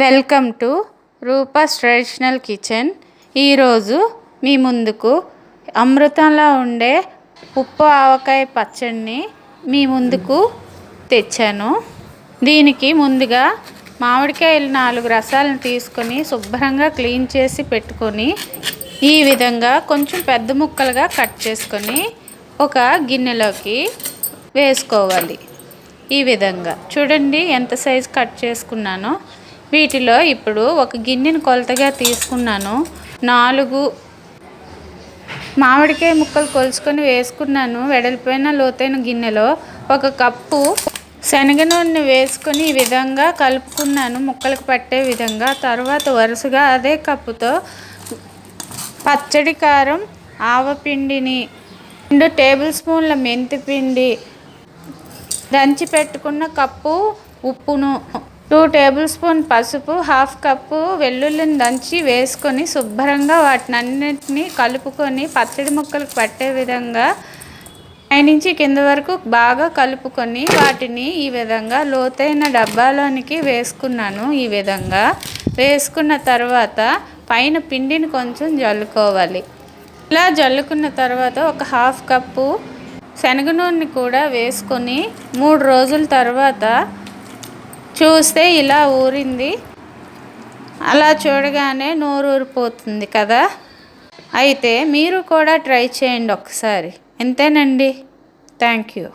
Welcome to Rupa's traditional kitchen. ఈరోజు మీ ముందుకు అమృతంలా ఉండే ఉప్పు ఆవకాయ పచ్చడిని మీ ముందుకు తెచ్చాను. దీనికి ముందుగా మామిడికాయలు నాలుగు రసాలను తీసుకొని శుభ్రంగా క్లీన్ చేసి పెట్టుకొని ఈ విధంగా కొంచెం పెద్ద ముక్కలుగా కట్ చేసుకొని ఒక గిన్నెలోకి వేసుకోవాలి. ఈ విధంగా. చూడండి ఎంత సైజు కట్ చేసుకున్నానో. వీటిలో ఇప్పుడు ఒక గిన్నెను కొలతగా తీసుకున్నాను. నాలుగు మామిడికాయ ముక్కలు కొలుచుకొని వేసుకున్నాను. వెడల్పోయిన లోతైన గిన్నెలో ఒక కప్పు శనగ నూనె వేసుకొని ఈ విధంగా కలుపుకున్నాను. ముక్కలకు పట్టే విధంగా. తర్వాత వరుసగా అదే కప్పుతో పచ్చడి కారం ఆవపిండిని రెండు టేబుల్ స్పూన్ల మెంతిపిండి దంచి పెట్టుకున్న కప్పు ఉప్పును టూ టేబుల్ స్పూన్ పసుపు హాఫ్ కప్పు వెల్లుల్లిని దంచి వేసుకొని శుభ్రంగా వాటిని అన్నింటినీ కలుపుకొని పచ్చడి ముక్కలకు పట్టే విధంగా పైనుంచి కింద వరకు బాగా కలుపుకొని వాటిని ఈ విధంగా లోతైన డబ్బాలోనికి వేసుకున్నాను ఈ విధంగా. వేసుకున్న తర్వాత పైన పిండిని కొంచెం జల్లుకోవాలి. ఇలా జల్లుకున్న తర్వాత ఒక హాఫ్ కప్పు శనగ నూనె కూడా వేసుకొని మూడు రోజుల తర్వాత చూస్తే ఇలా ఊరింది. అలా చూడగానే నోరు ఊరిపోతుంది కదా. అయితే మీరు కూడా ట్రై చేయండి ఒకసారి. అంతేనండి థ్యాంక్ యూ.